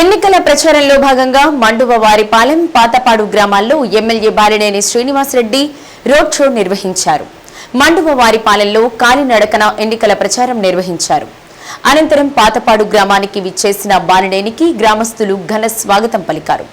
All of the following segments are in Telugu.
ఎన్నికల ప్రచారంలో భాగంగా మండువ వారిపాలెం పాతపాడు గ్రామాల్లో MLA Balineni Srinivasa Reddy road show నిర్వహించారు. మండువ వారిపాలెంలో కాలినడకన ఎన్నికల ప్రచారం నిర్వహించారు. అనంతరం పాతపాడు గ్రామానికి విచ్చేసిన బాలినేనికి గ్రామస్తులు ఘన స్వాగతం పలికారు.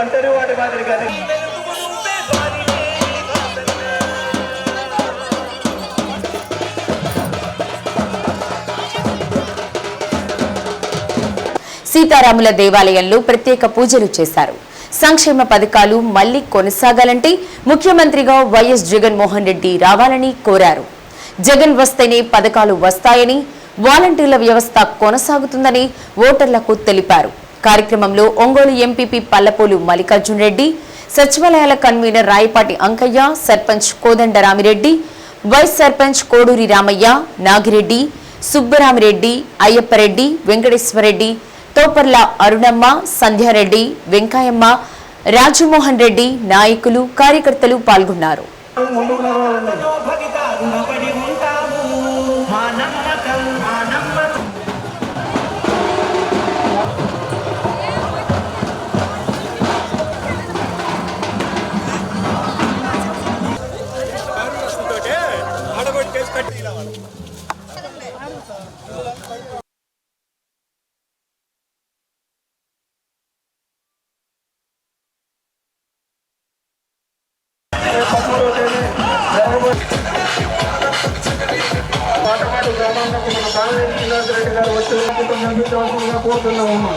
ఒంటరి వాడి మాదిరి కానీ. సీతారాముల దేవాలయంలో ప్రత్యేక పూజలు చేశారు. సంక్షేమ పథకాలు మళ్ళీ కొనసాగాలంటే ముఖ్యమంత్రిగా వైఎస్ జగన్మోహన్ రెడ్డి రావాలని కోరారు. జగన్ వస్తేనే పథకాలు వస్తాయని వాలంటీర్ల వ్యవస్థ కొనసాగుతుందని ఓటర్లకు తెలిపారు. కార్యక్రమంలో ఒంగోలు ఎంపీపీ పల్లపోలు మల్లికార్జున్ రెడ్డి సచివాలయాల కన్వీనర్ రాయపాటి అంకయ్య సర్పంచ్ కోదండరామిరెడ్డి వైస్ సర్పంచ్ కోడూరి రామయ్య నాగిరెడ్డి సుబ్బరామిరెడ్డి అయ్యప్పరెడ్డి వెంకటేశ్వరరెడ్డి తోపర్ల అరుణమ్మ సంధ్యారెడ్డి వెంకాయమ్మ రాజమోహన్ రెడ్డి నాయకులు కార్యకర్తలు పాల్గొన్నారు. పాటపాటు గ్రామంలో మన బాలనేని శ్రీనివాసరెడ్డి గారు వచ్చి నడిపించవలసిందిగా కోరుతున్నాము